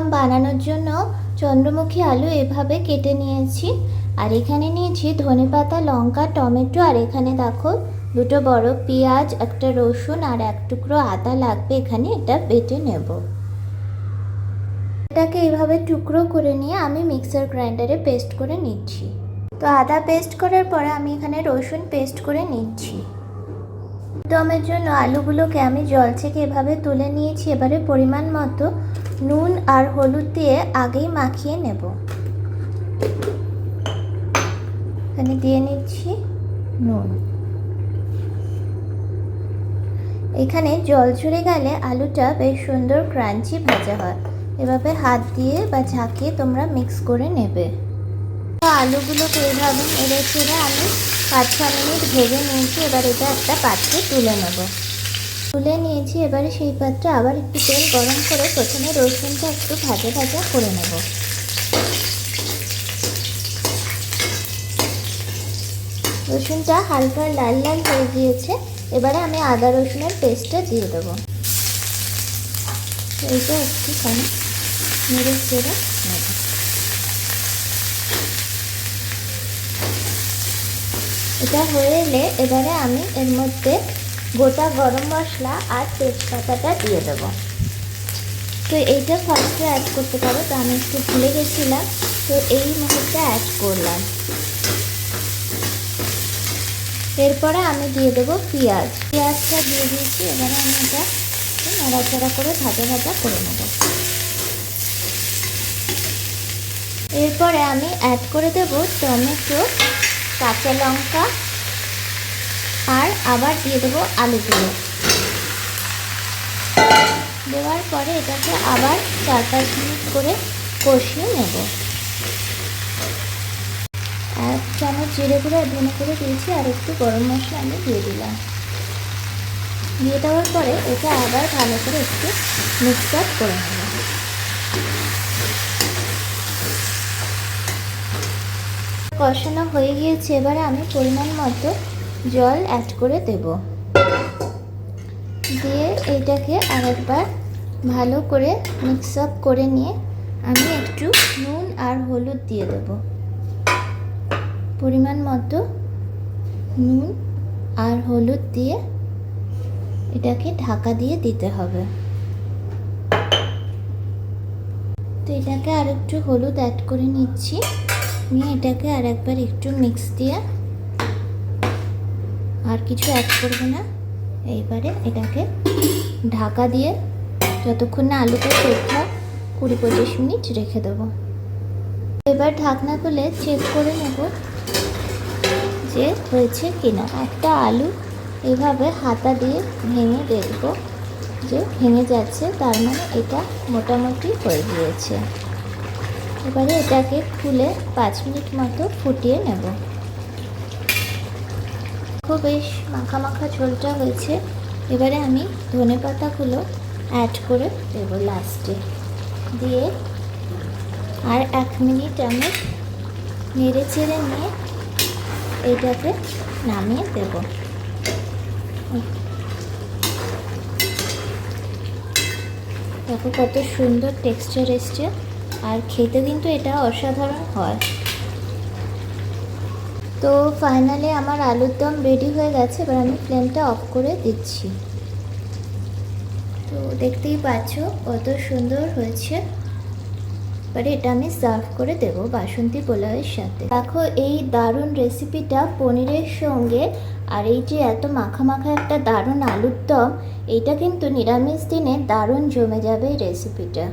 দম বানানোর জন্য চন্দ্রমুখী আলু এভাবে কেটে নিয়েছি। আর এখানে নিয়েছি ধনেপাতা লঙ্কা, টমেটো, আর এখানে দেখো দুটো বড় পেঁয়াজ, একটা রসুন আর এক টুকরো আদা লাগবে। এখানে এটা বেটে নেব। এটাকে এইভাবে টুকরো করে নিয়ে আমি মিক্সার গ্রাইন্ডারে পেস্ট করে নিচ্ছি। তো আদা পেস্ট করার পরে আমি এখানে রসুন পেস্ট করে নিচ্ছি। দমের জন্য আলুগুলোকে আমি জল থেকে এভাবে তুলে নিয়েছি। এবারে পরিমাণ মতো নুন আর হলুদ দিয়ে আগেই মাখিয়ে নেব। এখানে দিয়ে নিচ্ছি নুন। এখানে জল ঝরে গেলে আলুটা বেশ সুন্দর ক্রাঞ্চি ভাজা হয়। এভাবে হাত দিয়ে বা ঝাঁকিয়ে তোমরা মিক্স করে নেবে। আলুগুলোকে এইভাবে নেড়ে চেড়ে আমি পাঁচ ছ মিনিট ভেজে নিয়েছি, এবার এটা একটা পাত্রে তুলে নেব। তুলে নিয়েছি, এবারে সেই পাত্রে আবার একটু তেল গরম করে প্রথমে রসুনটা একটু ভাজা ভাজা করে নেব। রসুনটা হালকা লাল লাল হয়ে গিয়েছে, এবারে আমি আদা রসুনের পেস্টটা দিয়ে দেবো। এইটা একটুখানি নেড়ে চেড়ে নেব। এটা হয়ে এলে এবারে আমি এর মধ্যে গোটা গরম মশলা আর তেজপাতাটা দিয়ে দেবো। তো এইটা ফার্স্টে অ্যাড করতে পারো, তো আমি একটু ভুলে গেছিলাম, তো এই মুহূর্তে অ্যাড করলাম। এরপরে আমি দিয়ে দেবো পেঁয়াজ। পেঁয়াজটা দিয়ে দিয়েছি, এবারে আমি এটা নাড়াচাড়া করে ভাজা ভাজা করে নেব। এরপরে আমি অ্যাড করে দেবো টমেটো, কাঁচা লঙ্কা আর আবার দিয়ে দেবো আলুগুলো। দেওয়ার পরে এটাকে আবার চার পাঁচ মিনিট করে কষিয়ে নেব। এক চামচ জিরে গুঁড়ো ধনে করে দিয়েছি আর একটু গরম মশলা আমি দিয়ে দিলাম। দিয়ে দেওয়ার পরে এটা আবার ভালো করে একটু মিক্স আপ করে নেব। কষানো হয়ে গিয়েছে, এবারে আমি পরিমাণ মতো জল অ্যাড করে দেব। দিয়ে এইটাকে আরেকবার ভালো করে মিক্স আপ করে নিয়ে আমি একটু নুন আর হলুদ দিয়ে দেব। পরিমাণ মতো নুন আর হলুদ দিয়ে এটাকে ঢাকা দিয়ে দিতে হবে। তো এটাকে আর একটু হলুদ অ্যাড করে নিচ্ছি। নিয়ে এটাকে আর একবার একটু মিক্স দিয়ে আর কিছু অ্যাড করব না। এইবারে এটাকে ঢাকা দিয়ে যতক্ষণ না আলুটা সেদ্ধ, কুড়ি পঁচিশ মিনিট রেখে দেবো। এবার ঢাকনা তুলে চেক করে নেব যে হয়েছে কিনা। একটা আলু এভাবে হাতা দিয়ে ভেঙে দেখব যে ভেঙে যাচ্ছে, তার মানে এটা মোটামুটি হয়ে গিয়েছে। এবারে এটাকে খুলে পাঁচ মিনিট মতো ফুটিয়ে নেব। বেশ মাখা মাখা ঝোলটা হয়েছে। এবারে আমি ধনে পাতাগুলো অ্যাড করে দেবো লাস্টে দিয়ে আর এক মিনিট আমি নেড়ে চেড়ে নিয়ে এইটাকে নামিয়ে দেব। দেখো কত সুন্দর টেক্সচার এসছে। আর খেতে কিন্তু এটা অসাধারণ হয়। তো ফাইনালি আমার আলুর দম রেডি হয়ে গেছে, এবার আমি ফ্লেমটা অফ করে দিচ্ছি। তো দেখতেই পাচ্ছ কত সুন্দর হয়েছে। এবারে এটা আমি সার্ভ করে দেব বাসন্তী পোলাওয়ের সাথে। দেখো এই দারুণ রেসিপিটা পনিরের সঙ্গে আর এই যে এত মাখা মাখা একটা দারুণ আলুর দম, এইটা কিন্তু নিরামিষ দিনে দারুণ জমে যাবে এই রেসিপিটা